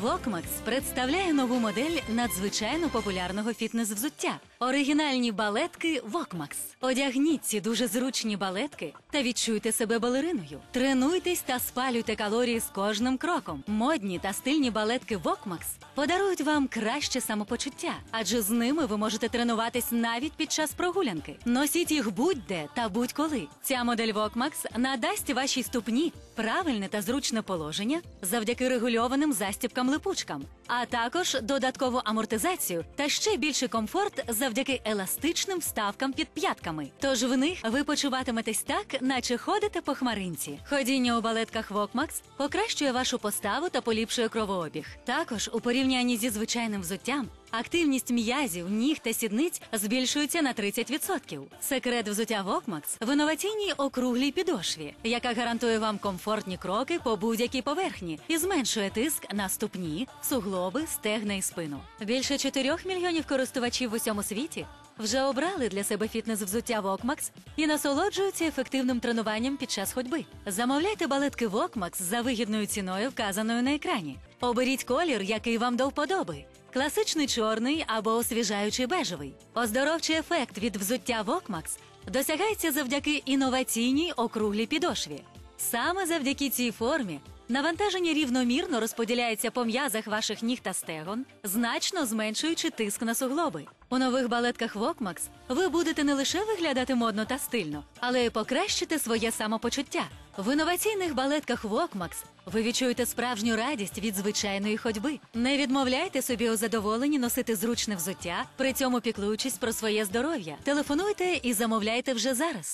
Вокмакс представляє нову модель надзвичайно популярного фітнес-взуття. Оригінальні балетки Вокмакс. Одягніть ці дуже зручні балетки та відчуйте себе балериною. Тренуйтесь та спалюйте калорії з кожним кроком. Модні та стильні балетки Вокмакс подарують вам краще самопочуття, адже з ними ви можете тренуватись навіть під час прогулянки. Носіть їх будь-де та будь-коли. Ця модель Вокмакс надасть вашій ступні правильне та зручне положення завдяки регульованим застібкам-липучкам, а також додаткову амортизацію та ще більший комфорт завдяки еластичним вставкам під п'ятками. Тож в них ви почуватиметесь так, наче ходите по хмаринці. Ходіння у балетках Вокмакс покращує вашу поставу та поліпшує кровообіг. Також у порівнянні зі звичайним взуттям. Активність м'язів, ніг та сідниць збільшується на 30%. Секрет взуття Вокмакс в інноваційній округлій підошві, яка гарантує вам комфортні кроки по будь-якій поверхні і зменшує тиск на ступні, суглоби, стегна і спину. Більше 4 мільйонів користувачів в усьому світі вже обрали для себе фітнес-взуття Вокмакс і насолоджуються ефективним тренуванням під час ходьби. Замовляйте балетки Вокмакс за вигідною ціною, вказаною на екрані. Оберіть колір, який вам до вподоби. Класичний чорний або освіжаючий бежевий. Оздоровчий ефект від взуття Вокмакс досягається завдяки інноваційній округлій підошві. Саме завдяки цій формі навантаження рівномірно розподіляється по м'язах ваших ніг та стегон, значно зменшуючи тиск на суглоби. У нових балетках Вокмакс ви будете не лише виглядати модно та стильно, але й покращите своє самопочуття. В інноваційних балетках Вокмакс ви відчуєте справжню радість від звичайної ходьби. Не відмовляйте собі у задоволенні носити зручне взуття, при цьому піклуючись про своє здоров'я. Телефонуйте і замовляйте вже зараз.